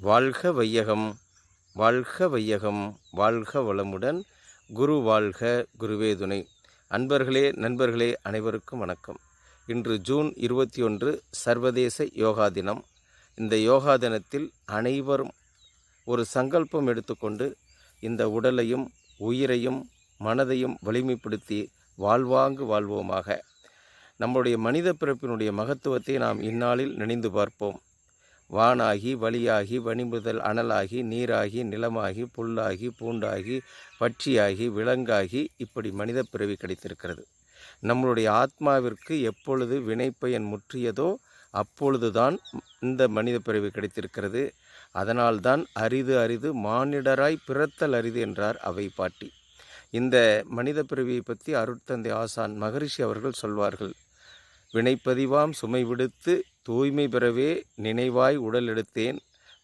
வாழ்க வையகம் வாழ்க வையகம் வாழ்க வளமுடன். குரு வாழ்க குருவே துணை. அன்பர்களே நண்பர்களே அனைவருக்கும் வணக்கம். இன்று ஜூன் இருபத்தி ஒன்று சர்வதேச யோகா தினம். இந்த யோகா தினத்தில் அனைவரும் ஒரு சங்கல்பம் எடுத்துக்கொண்டு இந்த உடலையும் உயிரையும் மனதையும் வலிமைப்படுத்தி வாழ்வாங்கு வாழ்வோமாக. நம்முடைய மனித பிறப்பினுடைய மகத்துவத்தை நாம் இந்நாளில் நினைந்து பார்ப்போம். வானாகி வழியாகி வனிமுதல் அனலாகி நீராகி நிலமாகி புல்லாகி பூண்டாகி பட்சியாகி விலங்காகி இப்படி மனித பிறவி கிடைத்திருக்கிறது. நம்மளுடைய ஆத்மாவிற்கு எப்பொழுது வினைப்பயன் முற்றியதோ அப்பொழுதுதான் இந்த மனித பிறவி கிடைத்திருக்கிறது. அதனால்தான் அரிது அரிது மானிடராய் பிறத்தல் அரிது என்றார் அவை பாட்டி. இந்த மனித பிறவியை பற்றி அருட்தந்தை ஆசான் மகரிஷி அவர்கள் சொல்வார்கள். வினைப்பதிவாம் சுமை விடுத்து தூய்மை பெறவே நினைவாய் உடல் எடுத்தேன்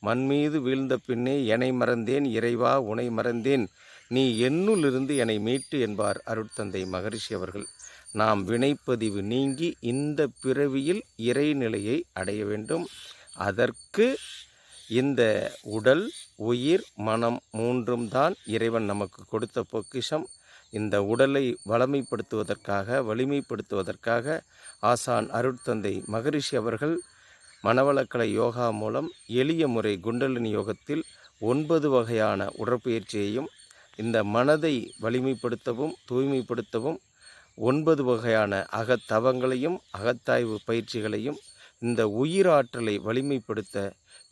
மண்மீது வீழ்ந்த பின்னே என்னை மறந்தேன். இறைவா உனை மறந்தேன். நீ என்னுள்ளிருந்து என்னை மீட்டு என்பார் அருட்தந்தை மகரிஷி அவர்கள். நாம் வினைப்பதிவு நீங்கி இந்த பிறவியில் இறைநிலையை அடைய வேண்டும். அதற்கு இந்த உடல் உயிர் மனம் மூன்றும் தான் இறைவன் நமக்கு கொடுத்த பொக்கிஷம். இந்த உடலை வளமைப்படுத்துவதற்காக வலிமைப்படுத்துவதற்காக ஆசான் அருட்தந்தை மகரிஷி அவர்கள் மனவளக்கலை யோகா மூலம் எளிய முறை குண்டலினி யோகத்தில் ஒன்பது வகையான உடற்பயிற்சியையும் இந்த மனதை வலிமைப்படுத்தவும் தூய்மைப்படுத்தவும் ஒன்பது வகையான அகத்தவங்களையும் அகத்தாய்வு பயிற்சிகளையும் இந்த உயிராற்றலை வலிமைப்படுத்த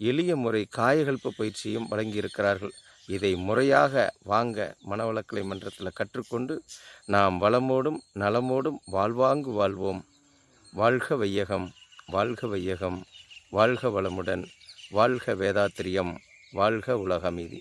எளிய முறை காயகல்ப பயிற்சியும் வழங்கியிருக்கிறார்கள். இதை முறையாக வாங்க மனவளக்கலை மன்றத்தில் கற்றுக்கொண்டு நாம் வளமோடும் நலமோடும் வாழ்வாங்கு வாழ்வோம். வாழ்க வையகம் வாழ்க வையகம் வாழ்க வளமுடன் வாழ்க வேதாத்திரியம் வாழ்க உலகமீதி.